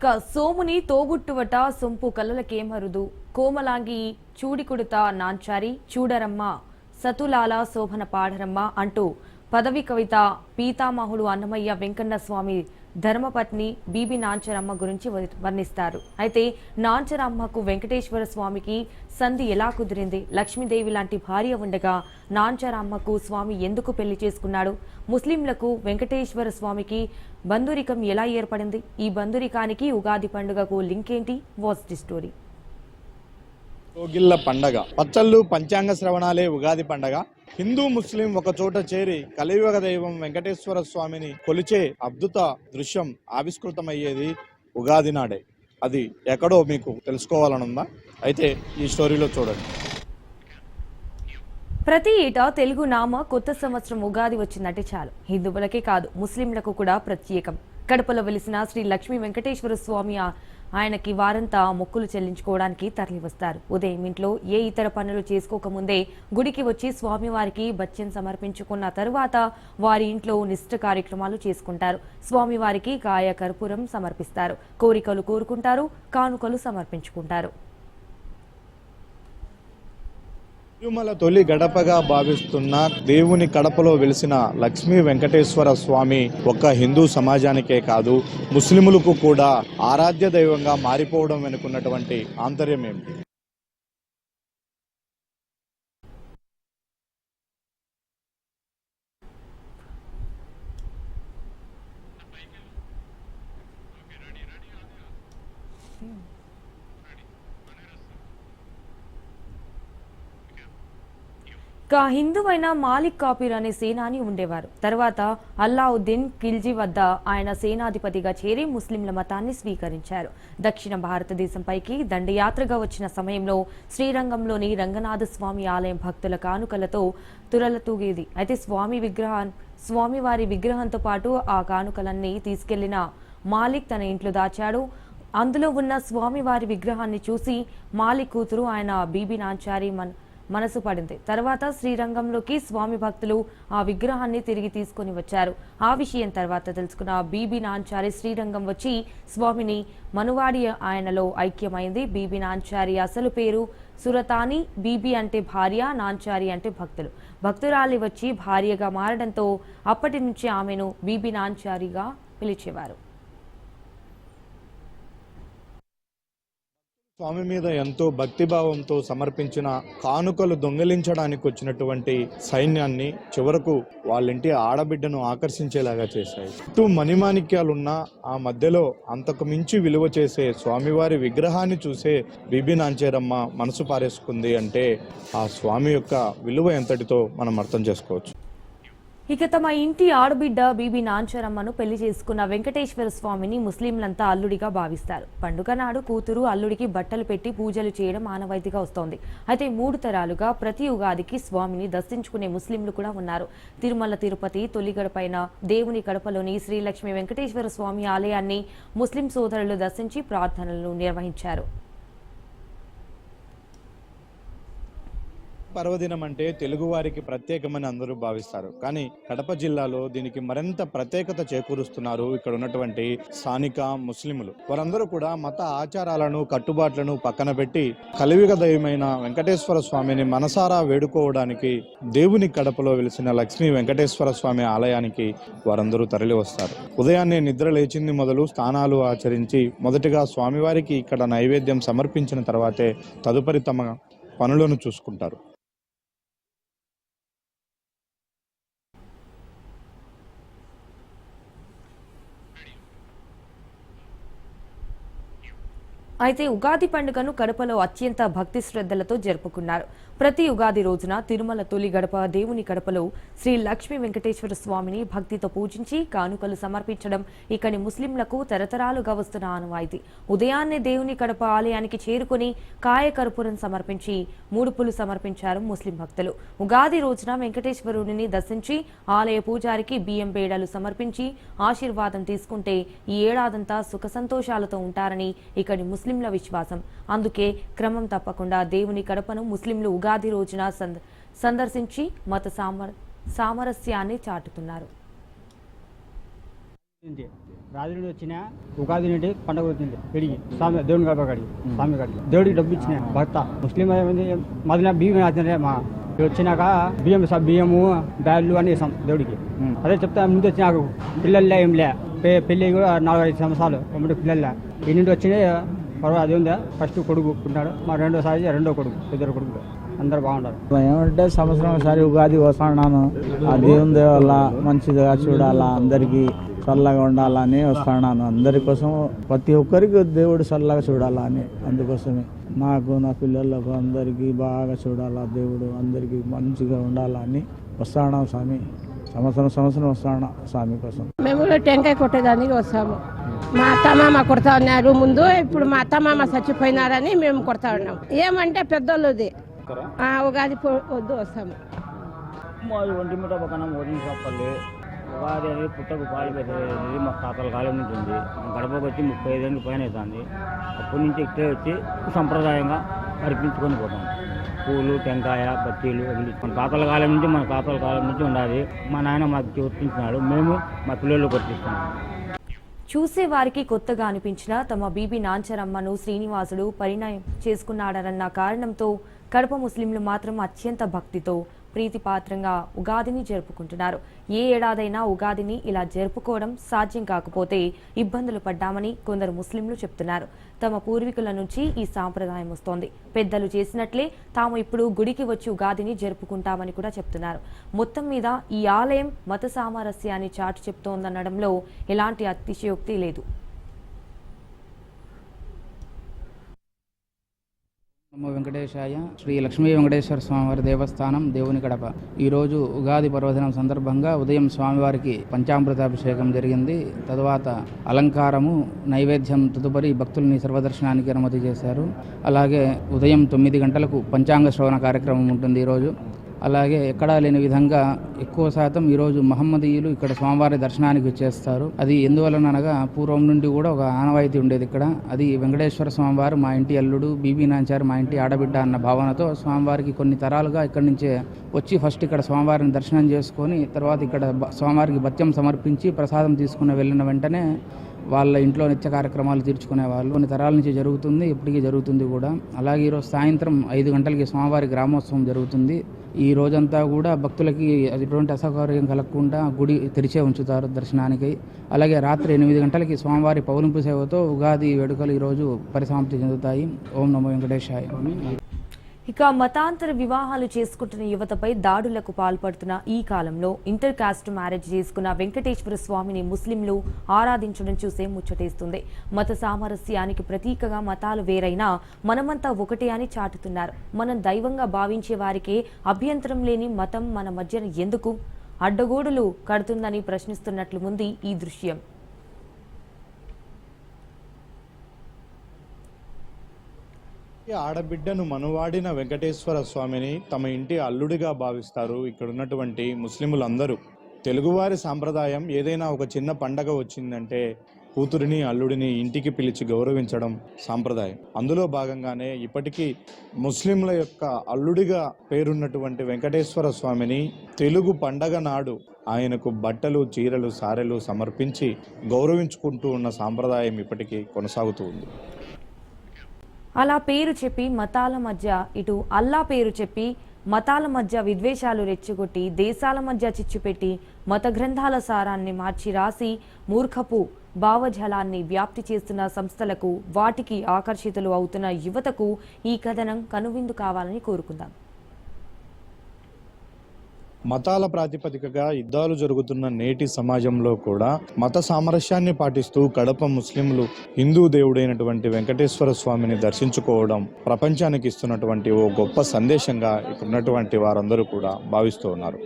క సోముని తోబుట్టువట సొంపు కలలకేమరుదు? కోమలాంగి చూడికుడుత నాంచారి చూడరమ్మ సతులాల శోభన పాడరమ్మ అంటూ పదవి కవిత పీతామహుడు అన్నమయ్య వెంకన్న స్వామి ధర్మపత్ని బీబీ నాంచరమ్మ గురించి వర్ణిస్తారు. అయితే నాంచరమ్మకు వెంకటేశ్వర స్వామికి సంధి ఎలా కుదిరింది? లక్ష్మీదేవి లాంటి భార్య ఉండగా నాంచరమ్మకు స్వామి ఎందుకు పెళ్ళి చేసుకున్నాడు? ముస్లింలకు వెంకటేశ్వర స్వామికి బంధురికం ఎలా ఏర్పడింది? ఈ బంధురికానికి ఉగాది పండుగకు లింక్ ఏంటి వాచ్ ది స్టోరీ. కోగిళ్ళ పండగ. పచ్చళ్ళు పంచాంగ శ్రవణాలే ఉగాది పండగ. హిందూ ముస్లిం ఒక చోట చేరి కలియుగ దైవం వెంకటేశ్వర స్వామిని కొలిచే అద్భుత దృశ్యం ఆవిష్కృతమయ్యేది ఉగాది నాడే. అది ఎక్కడో మీకు తెలుసుకోవాలనుందా? అయితే ఈ స్టోరీలో చూడండి. ప్రతి ఏటా తెలుగు నామ కొత్త సంవత్సరం ఉగాది వచ్చిందంటే చాలు. హిందువులకే కాదు ముస్లింలకు కూడా ప్రత్యేకం. కడపలో వెలిసిన శ్రీ లక్ష్మీ వెంకటేశ్వర స్వామి ఆయనకి వారంతా మొక్కులు చెల్లించుకోవడానికి తరలివస్తారు. ఉదయం ఇంట్లో ఏ ఇతర పనులు చేసుకోకముందే గుడికి వచ్చి స్వామివారికి బచ్చన్ సమర్పించుకున్న తరువాత వారి ఇంట్లో నిష్ఠ కార్యక్రమాలు చేసుకుంటారు. స్వామివారికి కాయ కర్పూరం సమర్పిస్తారు. కోరికలు కోరుకుంటారు. కానుకలు సమర్పించుకుంటారు. తిరుమల తొలి గడపగా భావిస్తున్న దేవుని కడపలో వెలిసిన లక్ష్మీ వెంకటేశ్వర స్వామి ఒక్క హిందూ సమాజానికే కాదు ముస్లిములకు కూడా ఆరాధ్య దైవంగా మారిపోవడం వెనుకున్నటువంటి ఆంతర్యం ఏమిటి? ఇక హిందువైన మాలిక్ కాపీర్ అనే సేనాని ఉండేవారు. తర్వాత అల్లావుద్దీన్ ఖిల్జీ వద్ద ఆయన సేనాధిపతిగా చేరి ముస్లింల మతాన్ని స్వీకరించారు. దక్షిణ భారతదేశంపైకి దండయాత్రగా వచ్చిన సమయంలో శ్రీరంగంలోని రంగనాథ స్వామి ఆలయం భక్తుల కానుకలతో తురలతూగేది. అయితే స్వామి విగ్రహం స్వామివారి విగ్రహంతో పాటు ఆ కానుకలన్నీ తీసుకెళ్ళిన మాలిక్ తన ఇంట్లో దాచాడు. అందులో ఉన్న స్వామివారి విగ్రహాన్ని చూసి మాలిక్ కూతురు ఆయన బీబీ నాంచారి మన్ మనసు పడింది. తర్వాత శ్రీరంగంలోకి స్వామి భక్తులు ఆ విగ్రహాన్ని తిరిగి తీసుకొని వచ్చారు. ఆ విషయం తర్వాత తెలుసుకున్న బీబీ నాంచారి శ్రీరంగం వచ్చి స్వామిని మనువాడి ఆయనలో ఐక్యమైంది. బీబీ నాంచారి అసలు పేరు సురతాని బీబీ అంటే భార్య నాంచారి అంటే భక్తులు. భక్తురాలి వచ్చి భార్యగా మారడంతో అప్పటి నుంచి ఆమెను బీబీ నాంచారిగా పిలిచేవారు. స్వామి మీద ఎంతో భక్తిభావంతో సమర్పించిన కానుకలు దొంగిలించడానికి వచ్చినటువంటి సైన్యాన్ని చివరకు వాళ్ళింటి ఆడబిడ్డను ఆకర్షించేలాగా చేశాయి. చుట్టూ మణిమాణిక్యాలున్న ఆ మధ్యలో అంతకు మించి విలువ చేసే స్వామివారి విగ్రహాన్ని చూసే బీబీ నాంచేరమ్మ మనసు పారేసుకుంది అంటే ఆ స్వామి యొక్క విలువ ఎంతటితో మనం అర్థం చేసుకోవచ్చు. ఇక తమ ఇంటి ఆడబిడ్డ బీబీ నాంచరమ్మను పెళ్ళి చేసుకున్న వెంకటేశ్వర స్వామిని ముస్లింలంతా అల్లుడిగా భావిస్తారు. పండుగ నాడు కూతురు అల్లుడికి బట్టలు పెట్టి పూజలు చేయడం ఆనవాయితీగా వస్తోంది. అయితే మూడు తరాలుగా ప్రతి ఉగాదికి స్వామిని దర్శించుకునే ముస్లింలు కూడా ఉన్నారు. తిరుమల తిరుపతి తొలిగడపైన దేవుని కడపలోని శ్రీలక్ష్మి వెంకటేశ్వర స్వామి ఆలయాన్ని ముస్లిం సోదరులు దర్శించి ప్రార్థనలు నిర్వహించారు. పర్వదినం అంటే తెలుగువారికి ప్రత్యేకమని అందరూ భావిస్తారు. కానీ కడప జిల్లాలో దీనికి మరింత ప్రత్యేకత చేకూరుస్తున్నారు ఇక్కడ ఉన్నటువంటి స్థానిక ముస్లింలు వారందరూ కూడా మత ఆచారాలను కట్టుబాట్లను పక్కన పెట్టి కలివిగ దైవమైన వెంకటేశ్వర స్వామిని మనసారా వేడుకోవడానికి దేవుని కడపలో వెలిసిన లక్ష్మీ వెంకటేశ్వర స్వామి ఆలయానికి వారందరూ తరలి వస్తారు ఉదయాన్నే నిద్ర లేచింది మొదలు స్థానాలు ఆచరించి మొదటిగా స్వామివారికి ఇక్కడ నైవేద్యం సమర్పించిన తర్వాతే తదుపరి తమ పనులను చూసుకుంటారు. అయితే ఉగాది పండుగను కడపలో అత్యంత భక్తి శ్రద్ధలతో జరుపుకున్నారు. ప్రతి ఉగాది రోజున తిరుమల తొలి గడప దేవుని కడపలో శ్రీ లక్ష్మీ వెంకటేశ్వర స్వామిని భక్తితో పూజించి కానుకలు సమర్పించడం ఇక్కడి ముస్లింలకు తరతరాలుగా వస్తున్న ఆనవాయితీ. ఉదయాన్నే దేవుని కడప ఆలయానికి చేరుకుని కాయకర్పూరం సమర్పించి మూడుపులు సమర్పించారు ముస్లిం భక్తులు. ఉగాది రోజున వెంకటేశ్వరుడిని దర్శించి ఆలయ పూజారికి బియ్యం బేడలు సమర్పించి ఆశీర్వాదం తీసుకుంటే ఈ ఏడాదంతా సుఖ సంతోషాలతో ఉంటారని ఇక్కడి ముస్లింల విశ్వాసం. అందుకే క్రమం తప్పకుండా దేవుని కడపను ముస్లింలు ఉగాది రోజున సంద- సందర్శించి మత సామర సామరస్యాన్ని చాటుతున్నారు. రాజు నుండి వచ్చిన ఉగాది నుండి పండుగ వచ్చింది పెరిగి స్వామి దేవుని గడప కాడికి స్వామి కాడికి దేవుడికి డబ్బు ఇచ్చిన భర్త. ముస్లిం మదిన బియ్యం వేస్తుంటే మా. వచ్చినాక బియ్యం బియ్యము బ్యాళ్ళు అన్ని ఇస్తాం దేవుడికి. అదే చెప్తా ముందు వచ్చి నాకు పిల్లలే ఏం లే. పెళ్ళి కూడా నాలుగైదు సంవత్సరాలు. పిల్లలే ఈ నుండి వచ్చిన పర్వాలేదు అది ఉందా? ఫస్ట్ కొడుకు ఉంటాడు. మా రెండోసారి రెండో కొడుకు ఇద్దరు కొడుకు అందరు బాగుంటారు ఏమంటే సంవత్సరం ఒకసారి ఉగాది వస్తున్నాను. ఆ దేవుని దయ వల్ల మంచిగా చూడాలా అందరికి చల్లగా ఉండాలని వస్తున్నాను. అందరి కోసం ప్రతి ఒక్కరికి దేవుడు చల్లగా చూడాలా అని. అందుకోసమే నాకు నా పిల్లలకు అందరికీ బాగా చూడాలా దేవుడు అందరికీ మంచిగా ఉండాలా అని వస్తాను స్వామి. సంవత్సరం సంవత్సరం వస్తాను స్వామి కోసం. మేము టెంకాయ కొట్టేదానికి వస్తాము. మా అత్తమామ కొడతా ఉన్నారు. ముందు ఇప్పుడు మా అత్తమామ చచ్చిపోయినారని మేము కొడతా ఉన్నాం. ఏమంటే పెద్దోళ్ళది. ఉగాది వద్దు వస్తాము. మాది ఒంటి మీట పక్కన ఓటింగ్ చెప్పాలి ఉగాది అనేది పుట్టకు పాలు పెట్టేది మా తాతల కాలం నుంచి ఉంది. గడపకు వచ్చి ముప్పై ఐదేళ్ళు పైన అవుతుంది. అప్పటి నుంచి ఇక్కడే వచ్చి సంప్రదాయంగా అర్పించుకొని పోతాం. పూలు టెంకాయ బత్తీలు అవి మన తాతల కాలం నుంచి మన తాతల కాలం నుంచి ఉండాలి. మా నాయన మాకు చూపించినాడు. మేము మా పిల్లలు కొట్టిస్తున్నాం. చూసే వారికి కొత్తగా అనిపించిన తమ బీబీ నాంచరమ్మను శ్రీనివాసుడు పరిణయం చేసుకున్నాడన్న కారణంతో కడప ముస్లింలు మాత్రం అత్యంత భక్తితో ప్రీతిపాత్రంగా ఉగాదిని జరుపుకుంటున్నారు. ఏ ఏడాదైనా ఉగాదిని ఇలా జరుపుకోవడం సాధ్యం కాకపోతే ఇబ్బందులు పడ్డామని కొందరు ముస్లింలు చెప్తున్నారు. తమ పూర్వీకుల నుంచి ఈ సాంప్రదాయం వస్తోంది. పెద్దలు చేసినట్లే తాము ఇప్పుడు గుడికి వచ్చి ఉగాదిని జరుపుకుంటామని కూడా చెప్తున్నారు. మొత్తం మీద ఈ ఆలయం మత సామరస్యాన్ని చాటు చెప్తోందనడంలో ఎలాంటి అతిశయోక్తి లేదు. నమో వెంకటేశాయ శ్రీ లక్ష్మీ వెంకటేశ్వర స్వామివారి దేవస్థానం దేవుని కడప. ఈరోజు ఉగాది పర్వదినం సందర్భంగా ఉదయం స్వామివారికి పంచామృతాభిషేకం జరిగింది. తరువాత అలంకారము నైవేద్యం తదుపరి భక్తుల్ని సర్వదర్శనానికి అనుమతి చేశారు. అలాగే ఉదయం తొమ్మిది గంటలకు పంచాంగ శ్రవణ కార్యక్రమం ఉంటుంది ఈరోజు అలాగే ఎక్కడా లేని విధంగా ఎక్కువ శాతం ఈరోజు మహమ్మదీయులు ఇక్కడ స్వామివారి దర్శనానికి వచ్చేస్తారు. అది ఎందువలన అనగా పూర్వం నుండి కూడా ఒక ఆనవాయితీ ఉండేది ఇక్కడ. అది వెంకటేశ్వర స్వామివారు మా ఇంటి అల్లుడు బీబీ నాంచారు మా ఇంటి ఆడబిడ్డ అన్న భావనతో స్వామివారికి కొన్ని తరాలుగా ఇక్కడి నుంచే వచ్చి ఫస్ట్ ఇక్కడ స్వామివారిని దర్శనం చేసుకొని తర్వాత ఇక్కడ బ- స్వామివారికి భత్యం సమర్పించి ప్రసాదం తీసుకుని వెళ్ళిన వెంటనే వాళ్ళ ఇంట్లో నిత్య కార్యక్రమాలు తీర్చుకునే వాళ్ళు కొన్ని తరాల నుంచి జరుగుతుంది ఇప్పటికీ జరుగుతుంది కూడా. అలాగే ఈరోజు సాయంత్రం ఐదు గంటలకి స్వామివారి గ్రామోత్సవం జరుగుతుంది. ఈ రోజంతా కూడా భక్తులకి ఎటువంటి అసౌకర్యం కలగకుండా గుడి తెరిచే ఉంచుతారు దర్శనానికి. అలాగే రాత్రి ఎనిమిది గంటలకి స్వామివారి పౌలింపు సేవతో ఉగాది వేడుకలు ఈరోజు పరిసమాప్తి చెందుతాయి. ఓం నమో వెంకటేశాయ. ఇక మతాంతర వివాహాలు చేసుకుంటున్న యువతపై దాడులకు పాల్పడుతున్న ఈ కాలంలో ఇంటర్ కాస్ట్ మ్యారేజ్ చేసుకున్న వెంకటేశ్వర స్వామిని ముస్లింలు ఆరాధించడం చూసే ముచ్చటేస్తుంది. మత సామరస్యానికి ప్రతీకగా మతాలు వేరైనా మనమంతా ఒకటే అని చాటుతున్నారు. మనం దైవంగా భావించే వారికే అభ్యంతరం లేని మతం మన మధ్యన ఎందుకు? అడ్డగోడులు కడుతుందని ప్రశ్నిస్తున్నట్లు ఉంది ఈ దృశ్యం. ఆడబిడ్డను మనువాడిన వెంకటేశ్వర స్వామిని తమ ఇంటి అల్లుడిగా భావిస్తారు ఇక్కడ ఉన్నటువంటి ముస్లిములందరూ. తెలుగువారి సాంప్రదాయం ఏదైనా ఒక చిన్న పండగ వచ్చిందంటే కూతురిని అల్లుడిని ఇంటికి పిలిచి గౌరవించడం సాంప్రదాయం. అందులో భాగంగానే ఇప్పటికీ ముస్లింల యొక్క అల్లుడిగా పేరున్నటువంటి వెంకటేశ్వర స్వామిని తెలుగు పండగ నాడు ఆయనకు బట్టలు చీరలు సారెలు సమర్పించి గౌరవించుకుంటూ ఉన్న సాంప్రదాయం ఇప్పటికీ కొనసాగుతూ ఉంది. అలా పేరు చెప్పి మతాల మధ్య ఇటు అల్లా పేరు చెప్పి మతాల మధ్య విద్వేషాలు రెచ్చగొట్టి దేశాల మధ్య చిచ్చుపెట్టి మత గ్రంథాల సారాన్ని మార్చి రాసి మూర్ఖపు భావజలాన్ని వ్యాప్తి చేస్తున్న సంస్థలకు వాటికి ఆకర్షితులు అవుతున్న యువతకు ఈ కథనం కనువిందు కావాలని కోరుకుందాం. మతాల ప్రాతిపదికగా యుద్ధాలు జరుగుతున్న నేటి సమాజంలో కూడా మత సామరస్యాన్ని పాటిస్తూ కడప ముస్లింలు హిందూ దేవుడైనటువంటి వెంకటేశ్వర స్వామిని దర్శించుకోవడం ప్రపంచానికి ఇస్తున్నటువంటి ఓ గొప్ప సందేశంగా ఇక్కడ ఉన్నటువంటి వారందరూ కూడా భావిస్తూ ఉన్నారు.